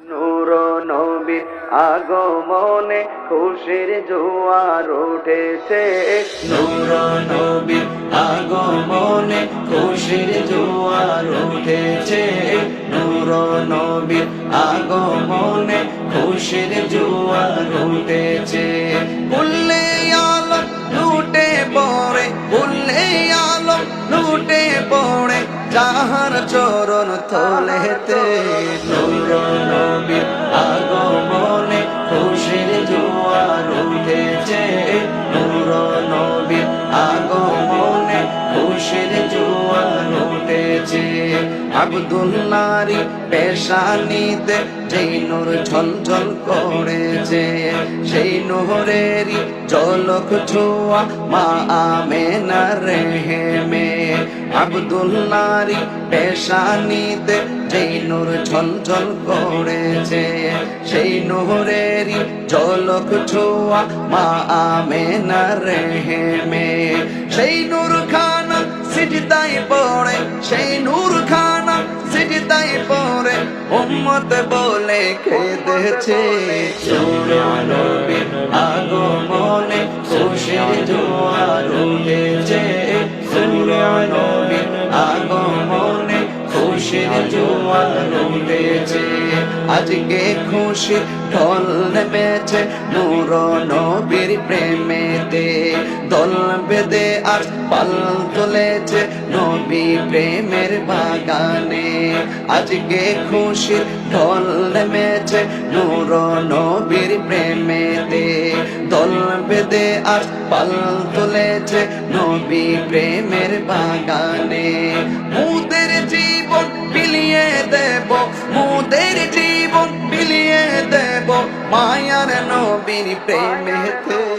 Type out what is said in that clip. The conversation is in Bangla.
নূর নবীর আগমনে খুশির জোয়ার উঠেছে। নূর নবীর আগমনে খুশির জোয়ার উঠেছে। নূর নবীর আগমনে খুশির জোয়ার উঠেছে। উল্লে আলম লুটে পড়ে উল্লে আলম লুটে পড়ে যাহার চরণ তলেতে নূর আবদুল্লারি পেশানিতে যেই নূর ঝলঝল করেছে, সেই নহরেরই জলক ছোয়া মা আমেনা রেহেমে। আবদুল্লারি পেশানিতে যেই নূর ঝলঝল করেছে, সেই নহরেরই জলক ছোয়া মা আমেনা রেহেমে। সেই নূর উম্মত বলে কেঁদেছে নবীর আগমনে আজকে খুশি ঢল নেমেছে নূর নবীর প্রেমেতে। দল বেদে আজ পাল তুলেছে নবী প্রেমের বাগানে। আজকে খুশি ঢল নেমেছে নূর নবীর প্রেমেতে। দল বেদে আজ পাল তুলেছে নবী প্রেমের বাগানে। মায়ার নবীর প্রেমেতে